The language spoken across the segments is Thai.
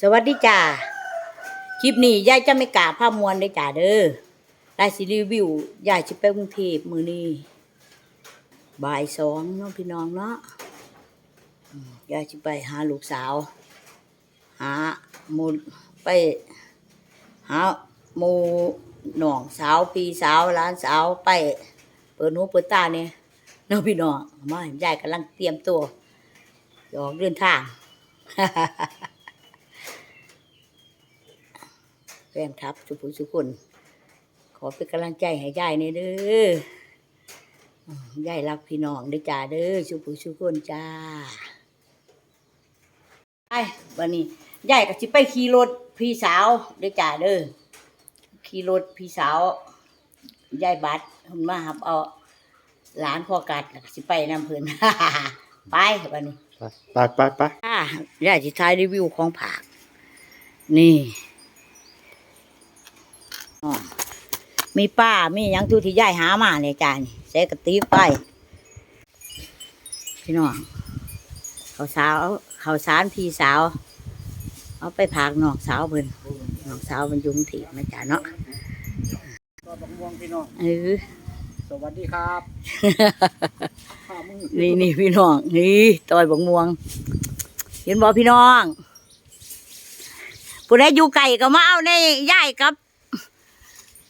สวัสดีจ้าคลิปนี้ยายจะไม่กล้าพามวนได้จ้าเด้อได้สิรีวิวยายสิไปกรุงเทพมือนี้บ่ายสองน้องพี่น้องเนาะยายสิไปหาลูกสาว หาหมูไป หาหมูหน่องสาวพี่สาวหลานสาวไป เปิดหูเปิดตาเนี่ยน้องพี่น้องมาเห็นยายกำลังเตรียมตัวออกเดินทาง แฟนครับสุภุสุคนขอเป็นกำลังใจให้ยายเนี่ยเด้ออืมยายรักพี่น้องเด้อจ้าเด้อสุภุสุคนจ้าไอ้วันนี้ยายก็สิไปขี่รถพี่สาวเด้อจ้าเด้อขี่รถพี่สาวยายบัตรเพิ่นมาหับเอาหลานพ่อกัดแล้วก็สิไปนำเพิ่นไปวันนี้ไปไปไปอ่าอยากจะทายรีวิวของผักนี่อ๋อ มีป้ามีหยังทุกที่ย่ายหามาเลยจ้านี่ใส่กระติบไปพี่น้องเขาวสาวเขาวสารพี่สาว เอาไปผักน้องสาวเพิ่นน้องสาวมันอยุ่กรุงถีมาจ้าเนาะก็บังม่วงพี่น้องเออสวัสดีครับข้ามือนี่นี่พี่น้องนี่ตอยบักม่วงเห็นบ่พี่น้องผู้ใดอยู่ไก่ก็มาเอาในย่ายกับ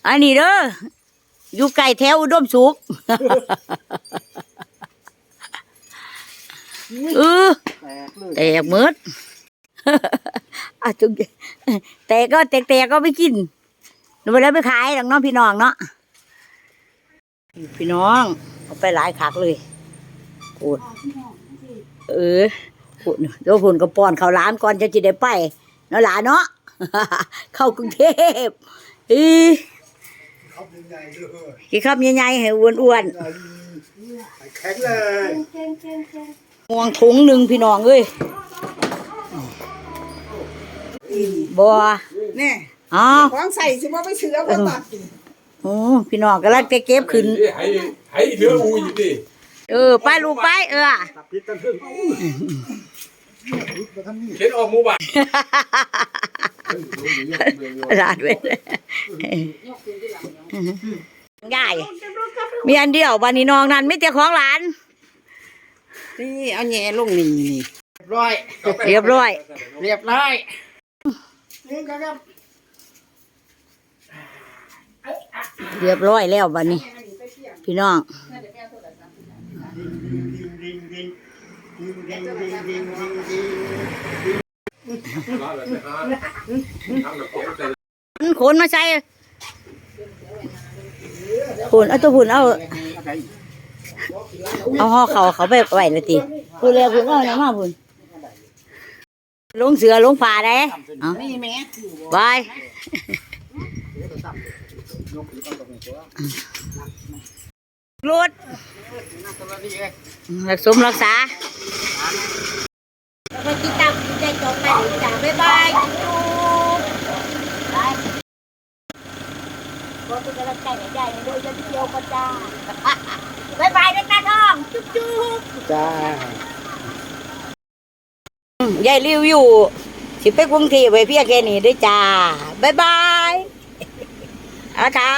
อันนี้เด้ออยู่ไก่แถวอุดมสุขเออแตกเลยแตกหมืดอะจุกแต่ก็แตกๆก็ไม่กินหนูไปแล้วไปขายหลังน้องพี่น้องเนาะพี่น้องเอาไปหลายคักเลยโอดเออโอดเดี๋ยวผนก็ป้อนเข้าวร้านก่อนจะจะได้ไปเนาะหลานเนาะเข้ากรุงเทพอี เขาเป็นใหญ่เลยกี่คำใหญ่ๆให้อ้วนแข็งเลยๆม่วงถุงหนึ่งพี่น้องเอ้ยบัวนี่อ๋อของใส่สิว่าไปเสือคนตัดกินโอ้พี่น้องกำลังจะเก็บขึ้นให้ให้เนื้ออูอยู่ดิเออ ไปลูกไปเออ ตับพิษกันทึ่งมาทำนี่เข็นออกหมู่บ้าน หลานเว้ยยายมีอันเดียววันนี้น้องนั้นไม่แต่ของหลาน นี่เอาแง่ลงนี่นี่ร้อย เรียบร้อย เรียบร้อยนี่ก็ครับเรียบร้อยแล้ววันนี้ พี่น้อง ขนมาใช่ขนเอาตัวหุ่นเอา เอาห่อเขาเขาไปไหวเลยทีพูดเลยพูดเอาเนี่ยมาพูดลงเสือลงฝ่าได้เอาบายรถรักสมรักษาไปกินตับ ตามใจจบไปจ้าบ๊ายบายจุ๊บไปขอเป็นกำลังใจให้ยายในโดยเที่ยวก็จ้าบ๊ายบายนะตาทองจุ๊บจุ๊บจ้ายายรีวิวสิไปกรุงเทพไปเพียงแค่นี้ด้วยจ้า บ๊ายบายเอาเท้า